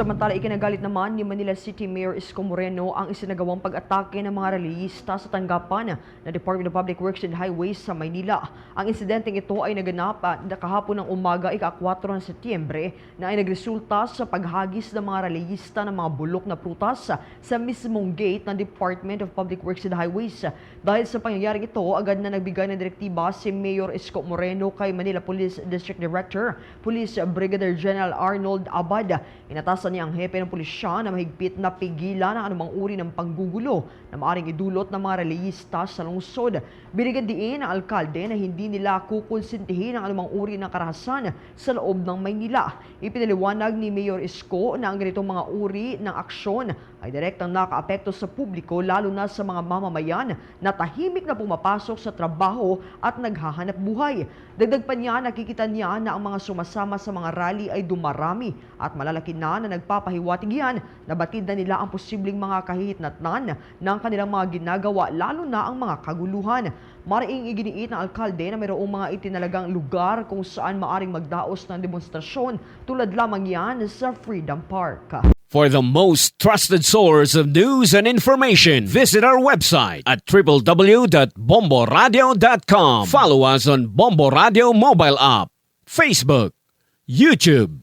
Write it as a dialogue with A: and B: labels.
A: Samantala, ikinagalit naman ni Manila City Mayor Isko Moreno ang isinagawang pag-atake ng mga relihista sa tanggapan ng Department of Public Works and Highways sa Maynila. Ang insidenteng ito ay naganap ah, na kahapon ng umaga, ika-4 ng Setyembre, na ay nagresulta sa paghagis ng mga relihista ng mga bulok na prutas sa mismong gate ng Department of Public Works and Highways. Dahil sa pangyayaring ito, agad na nagbigay ng direktiba si Mayor Isko Moreno kay Manila Police District Director, Police Brigadier General Arnold Abad. Inatasan niya ang hepe ng pulisya na mahigpit na pigilan ang anumang uri ng panggugulo na maaring idulot ng mga relihista sa lungsod. Binigyan diin ng alkalde na hindi nila kukonsintihin ang anumang uri ng karahasan sa loob ng Maynila. Ipinaliwanag ni Mayor Isko na ang ganitong mga uri ng aksyon ay direktang nakaapekto sa publiko lalo na sa mga mamamayan na tahimik na pumapasok sa trabaho at naghahanap buhay. Dagdag pa niya, nakikita niya na ang mga sumasama sa mga rally ay dumarami at malalaki na na nagpapahiwatig yan na batid na nila ang posibleng mga kahihitnatnan ng kanilang mga ginagawa lalo na ang mga kaguluhan. Mariing iginiit ng alkalde na mayroong mga itinalagang lugar kung saan maaring magdaos ng demonstrasyon tulad lamang yan sa Freedom Park.
B: For the most trusted source of news and information, visit our website at www.bomboradio.com. Follow us on Bombo Radio mobile app, Facebook, YouTube,